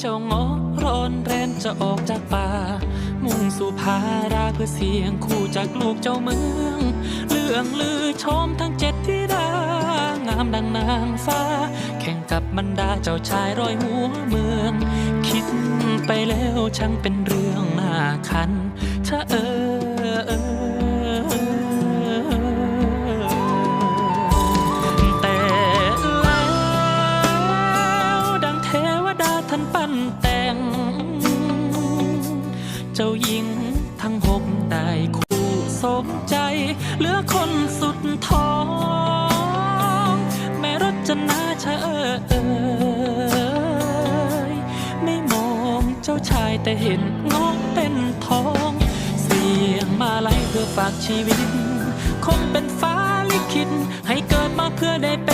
เจ้างอร้อนแรนจะออกจากป่า มุ่งสู่พาราเพื่อเสียงคู่จากลูกเจ้าเมือง เลื่องลือชมทั้งเจ็ดที่ดางามดังนางฟ้า แข่งกับบรรดาเจ้าชายร้อยหัวเมือง คิดไปแล้วช่างเป็นเรื่องน่าคันชะเออ ท่านปั้นแต่ง เจ้าหญิงทั้งหกได้คู่สมใจเหลือคนสุดท้อง แม่รจนาชะเออเอยไม่มองเจ้าชายแต่เห็นงอกเป็นทอง เสียงมาไล่เพื่อฝากชีวิต คงเป็นฟ้าลิขิตให้เกิดมาเพื่อได้เป็น